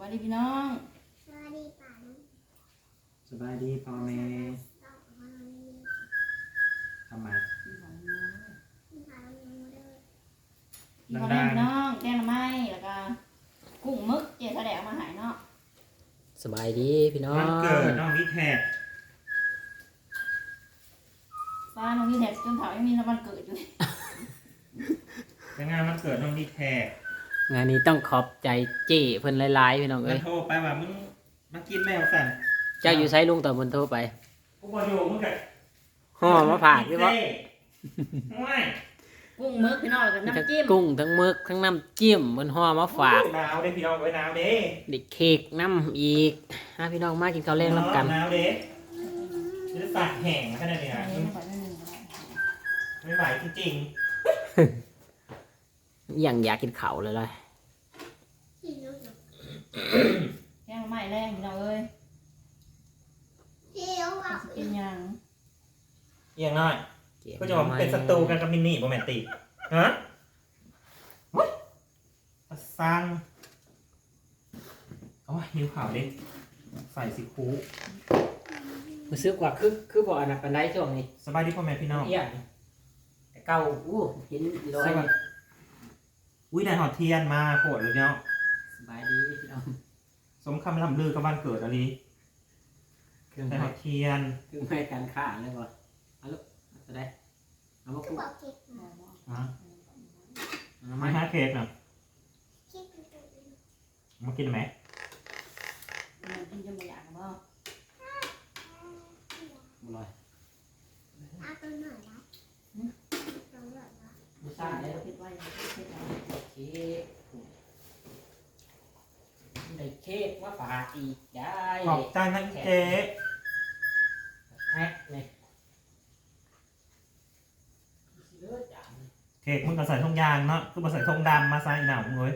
วัสดีพี่น้อง สวัสดีป่าลุงสบายดีพ่อแม่ต่อมาเลยทำไมพี่น้องเนาะป่าลุงยังไม่ได้พี่น้องพี่น้องแกงหน่อไม้แล้วก็กุ้งมึกเจ๊ทะเลเอามาใหายเนาะสบายดีพี่น้องวันเกิดน้องวิแทกป้าน้องนี่แท็กจนเถายังมีวันเกิดอยู่เลยเป็นงานวันเกิดน้องวิแทก งานนี้ต้องขอบใจเจ้เพิ่นหลายๆพี่น้องมัเอ้นยโทรไปว่ามึงมากินแมวสั่นเจ้าอยู่ไซลุงตอนบนโทรไปกูบอกอยู่มึงกับห่อมาผากหรือเปล่าไม่กุ้งมึกพี่น้องแล้วก็ทั้งน้ำจิ้มกุ้งทั้งมึกทั้งน้ำจิ้มบนห่อมาฝากหนาวเด้พี่น้องไว้หนาวเด้เด็กเค้กน้ำอีกฮะพี่น้องมากินข้าวแรงรับกันหนาวเด้จะปากแห้งขนาดนี้อันะนนี้ก่อนนิดนึงก็ได้ไม่ไหวจริง อย่างอยากกินข้าวเลยเลยที่ลุงอยู่แกงหน่อไม้แรงพี่น้องเอ้ยที่ลุงเอาสิกินหยังๆอย่างน้อยเจ๊ก็จะบอกมึงเป็นศัตรูกันกับมินนี่โรแมนติกฮะเฮ้ยสร้างโอ้ยนิ้วขาวดิใส่สิคูรู้สึกว่าคือคือบ่อันนั้นปานใดช่วงนี้สบายดีพ่อแม่พี่น้องเอียงแต่เก่าอู้เห็นร้อยนี่ อุ้ยได้หอดเทียนมาโผล่เลยเนาะสบายดีพี่น้องสมคำลำลือกับบ้านเกิดอันนี้เครื่องได้ไม้หอดเทียนเครื่องไม้การค้าเลยบ่เอาลูกเอาจะได้เอามาก็คู่บอกเก็บมาอะเอาไม่มาห้าเค้กนะคิดเป็นตัวเองมากินไหมมันกินจนไม่อยากเนาะบ่ลอยเอาตัวหน่อยนะตัวหน่อยนะ บ่ซ่าได้ เผ็ดไว้เผ็ดไว้ เค้กได้ เค้กมาฝากอีกได้ขอบใจนะเจ๊แท็กเนี่ยเลือดจังเค้กมึงก็ใส่ทงยางเนาะคือมาใส่ทงดำมาใส่หนาวมึงเลย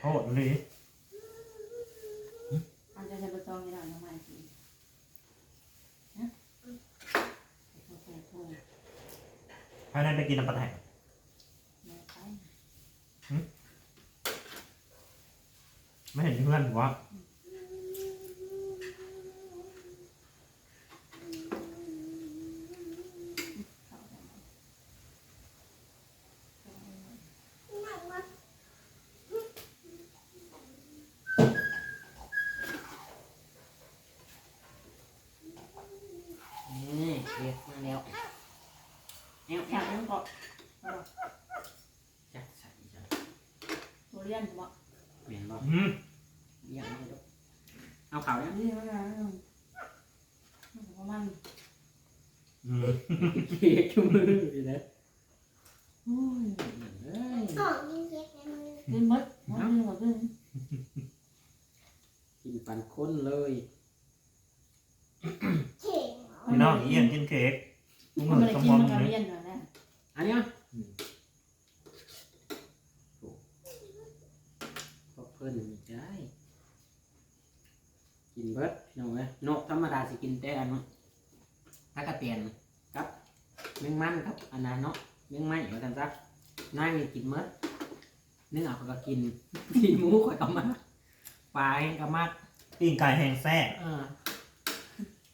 โหดเลยอันจะจะไปจองยี่ห้อหน่อไม้สิภายในไปกินน้ำปลาแห้ง ไม่ไป ไม่เห็นเพื่อนบอกว่านั่งว่านี่เค้กมาแล้วแนวแข็งมันก็จักใส่จ้ะตัวเลี้ยนบ่เปลี่ยนบ่ อืม เลี้ยงไม่ดูเอาข่าวแล้ว นี่มันอะไร มันประมาณอืมเค้กชุ่มมืออยู่นะโอ้ยเอ้ยกล่องยิงเก็บในมือขึ้นมดมันขึ้นก็ขึ้นกินปันคนเลยเข่งพี่น้องเยี่ยนกินเค้กมึงมันเหมืไม่อนได้สกินมองมันก็เลยเลี้ยนอยู่นะอันนี้มั้ยพวกเพิ่นมีได้กินเบิดพี่น้องเอ้ยนกธรรมดาสิกินแต่อันนั้น ถ้ากระเตียนครับแมงมันครับอันนั้นเนาะแมงไม้ว่าซั่นซะนายมีกินเมดเนื้อเขาก็กินกินหมูข่อยก็มาปลาเองก็มาปิ้งไก่แห้งแซ่บเออ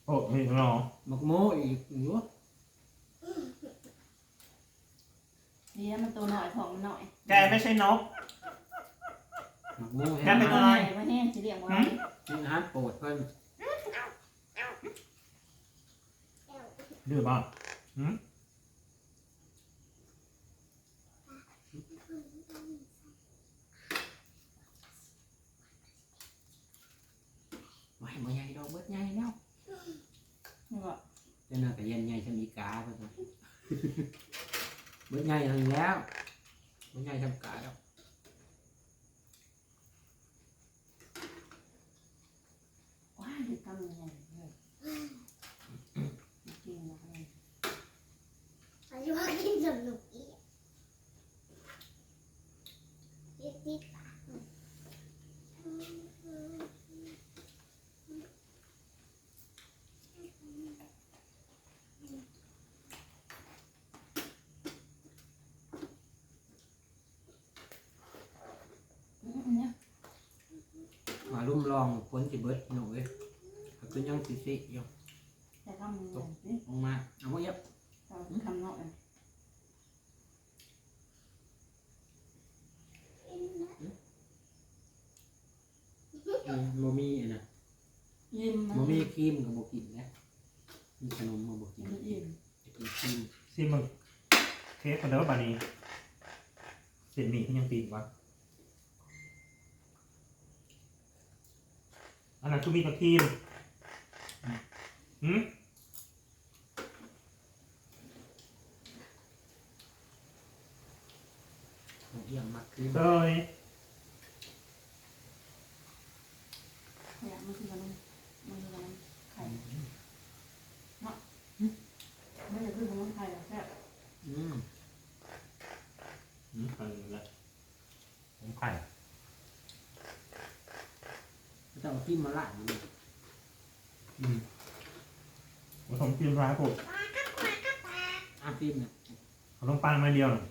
โอ้ยน้องหมกโมอีกอยู่ดีแล้วมันตัวหน่อยท้องมันหน่อยแกไม่ใช่นก หมกโมแค่แค่เป็เป็นนอะไรไม่แห้งสิเลี้ยงไว้อาหารโปรดเพิ่น ดื้อบ้าหืมไว้บ่ใหญ่ดอกเบิดใหญ่แล้วนี่ก็เจ้าหน้าก็เย็นใหญ่ชมีกาเพิ่นว่าเบิดใหญ่เท่านี้แล้วบ่ใหญ่ชำกาแล้วว้ายดูกำยังไงเลยจริงๆนะ อายุว่ากินสนุกอีกยิบยิบปาก อืมเนี่ยมลองพ้นสิเบิดหนูเอ้ยก็คือยังสิสิอยู่แต่ทำมันอย่างนี้ลงมาเอามาเยอะเราทำเนาะเองอืมโมมีอันน่ะยิ้มมันโมมีครีมกับโมกินนะมีขนมมาโมกินมันยิ้มจะกินครีมซิมึงเทปคนเดิมบานี้เส้นหมี่ที่ยังตีนวะ อันนั้นคือมีกระทีมหืมโมเอี่ยมมากครีมเลยเนี่ยมันคือมันมันคือมันไข่เนาะไม่ใช่คือมันไข่หรอกแค่ อืม อืมเออละผมไข่ จะเอาครีมมาละมันอืมผสมครีมร้ายผมอะครีมเนี่ยขนมปังมาเดียวน่ะ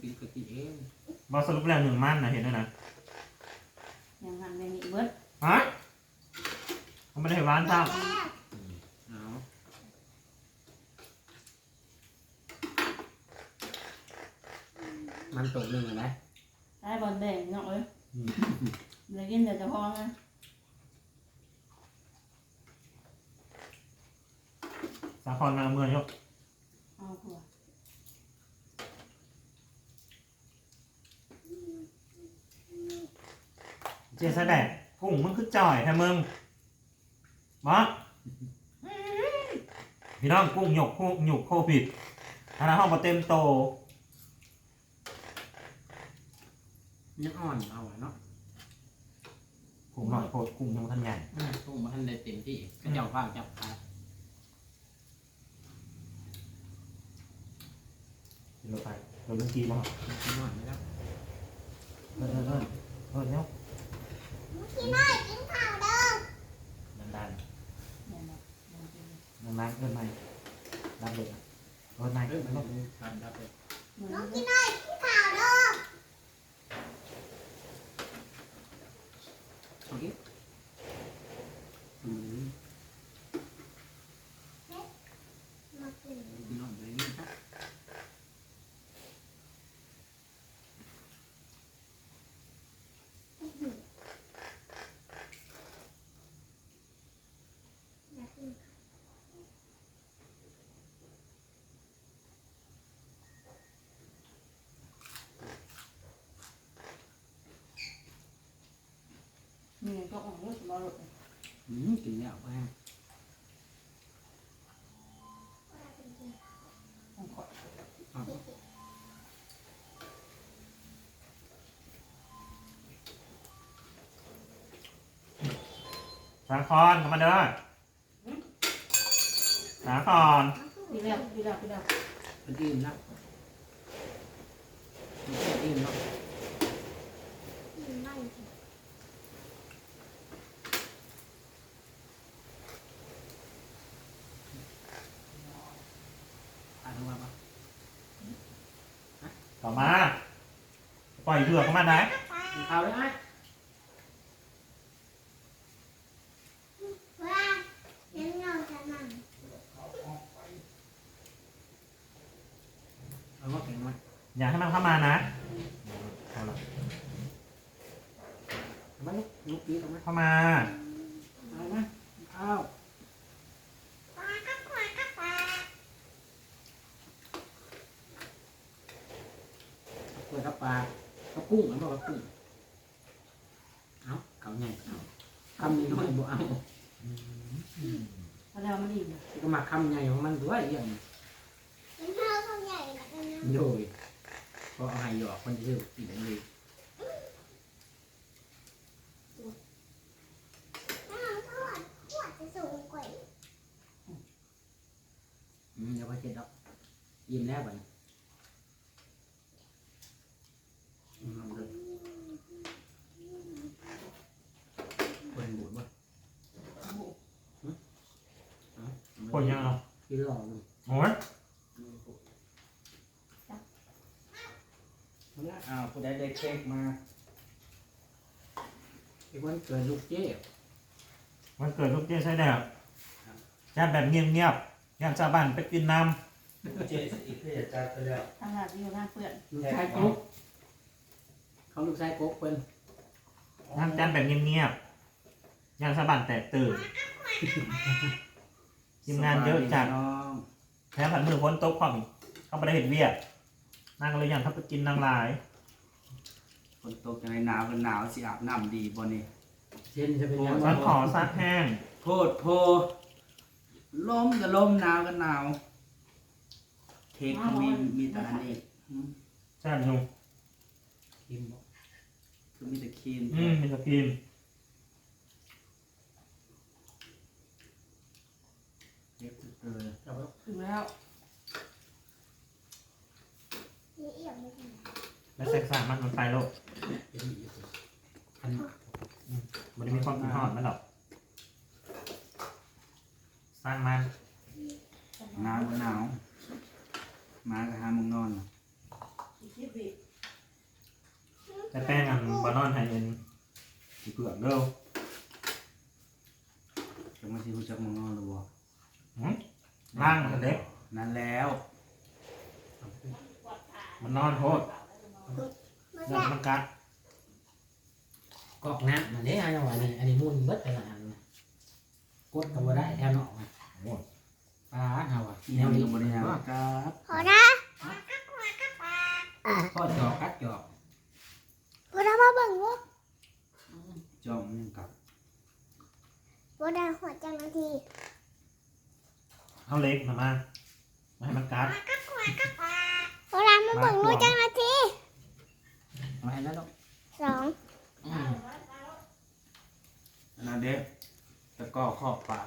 ครีมก็กินเองบอสรุปแล้วหนึ่งมันนะเห็นด้วยนะอย่างนั้นอย่างนี้เบิดฮะเขาไม่ได้ให้ร้านเจ้าอืมเอามันตกหนึ่งเลยนะได้บอลแดงเนาะเอ้ยอืม เลยกินแต่จะพองนะสาครนางเมืองยกเอาผัวเจสแดกกุ้งมึงคือจ่อยแท้มึงบอสพี่น้องกุ้งหยกโคหยกโควิดอันนั้นห้องมาเต็มโต ยังอ่อนเอาอะเนาะผมหน่อยโคตรกุ้งยังไม่ทันใหญ่อืมตุ้งมาทันได้เต็มที่ก็เจ้าข้าวจับขาเดี๋ยวเราไปเราเรื่องกีบอสกินหน่อยไม่ได้เออเออเออเออเนาะกินได้กินข้าวเด้อดันดันเนี่ยเนาะมันกินดันดันเอินไม่ดันเลยอะเอินไม่เฮ้ยเอิมันนไม่ทำได้เลยเหมือนน้องกินได้กินข้าวเด้อโอเคอืม มากิน กินหน่อยเลยนี่ครับ อยากกิน มีก็ออกรถรอรถอืมกินแล้วไปของขอเอาสาครเข้ามาเด้อสาครพี่แล้วพี่แล้วพี่แล้วเป็นอิ่มแล้วมันแค่อิ่มแล้ว กินได้สิ อ่านลงมาปะ ต่อมา ปล่อยเถือกเข้ามาได้กินข้าวได้ไหมว่าเลี้ยงน้องจะนั่งเอามาแข็งมาอย่าให้มันเข้ามานะเอาละเอามาลูกลูกปีกเอามาเข้ามาเอามาข้าว ปลาก็ปลาก็ปลา เปิดกับปลา กับกุ้งเอามากับกุ้งเอาเขาใหญ่เอาคำนี้น้อยบ่เอาพอแล้วมันอิ่มก็มาคำใหญ่ของมันด้วยอย่างเป็นเท่าเขาใหญ่แล้วกันนะโดยก็เอาให้หยอกคนที่ชื่อปีกเลยน้องทอดขวดจะสูงกว่าอืมเดี๋ยวพอเสร็จแล้วยิ้มแล้วบัดนี้อืมเอาเลยคนบูดบ่เอา คนยังเอา กิน หล่อเลยโอ้ยอ้าวผู้ใดได้เค้กมาไอ้วันเกิดลูกเจ๊วันเกิดลูกเจ๊ใช่แน่จัดแบบเงียบๆยามชาวบ้านไปกินน้เจ๊อีกเพื่อจัดไปแล้วทำงานที่อยู่หน้าเปื่อนลูกชายกุ๊กเขาลูกชายกุ๊กเพิ่นำทำจัดแบบเงียบๆยามชาวบ้านแตกตื่น ทีมงานเยอะจัดน้องแถมผันมือพ้นโต๊ะความอีกเข้าไปได้เห็นเวียดนางก็เลยอยากเข้าไปกินนางลายฝนตกจังไงหนาวกันหนาวสิอาบน้ำดีบ่นี่เช่นจะเป็นยังฉันขอซักแห้ง โพดโพลมกับลมหนาวกันหนาวเค้กเขามีมีแต่อันนี้อืมใช่ลุงกินบอกคือมีแต่ครีมอืมเป็นสกิน เค้กเออเอาไว้ถึงแล้วนี่เอี่ยมไม่ถึงแล้วแซ็กซ่ามันมันไปโลกเป็นอีกอันมันจะมีความกินหอดมันหรอกสร้างมันหนาวก็หนาวมาก็หามึงนอนอีกทีสิแต่แป้งอันบานอนไฮเอ็นสีเผือกเด้อ จะมาสิรู้จักมึงนอนหรือบ่ ล่างมันเด็ก นั่นแล้ว มันนอนโทษ มา เรื่อง แล้ มันกัด กอกน้ำมันได้อันว่านี่อันนี้มุ่นเบิดแต่ละอันนะ กดก็บ่ได้แถวเนาะว่ะปลาเฮาอะที่แนแนววนี้นี้บ่บ่ได้ได้ว่าครับพอนะข้อจอกกัดจอกพอนะมาเบิ่งลูกจอมยังกลับพอนะหัวจังนาทีเอาเล็กมามามาให้มันกัดพอนะมาเบิ่งลูกจังนาทีเอาให้แล้วลูกสองอืมอันนั้นเด้ตะ กร้อครอบปาก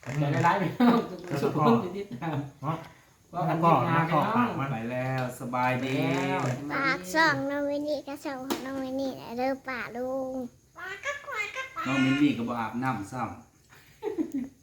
แต่ได้ร้ายไปเนาะสุดคนนิดๆนะเนาะว่ากันก็ที่งานขอบปากเนาะมันไปแล้วสบายดีแล้วปากสองน้องวินี่ก็สองของน้องวินี่เริ่มปากลุงน้องมินนี่ก็บ่อาบน้ำซ้ำ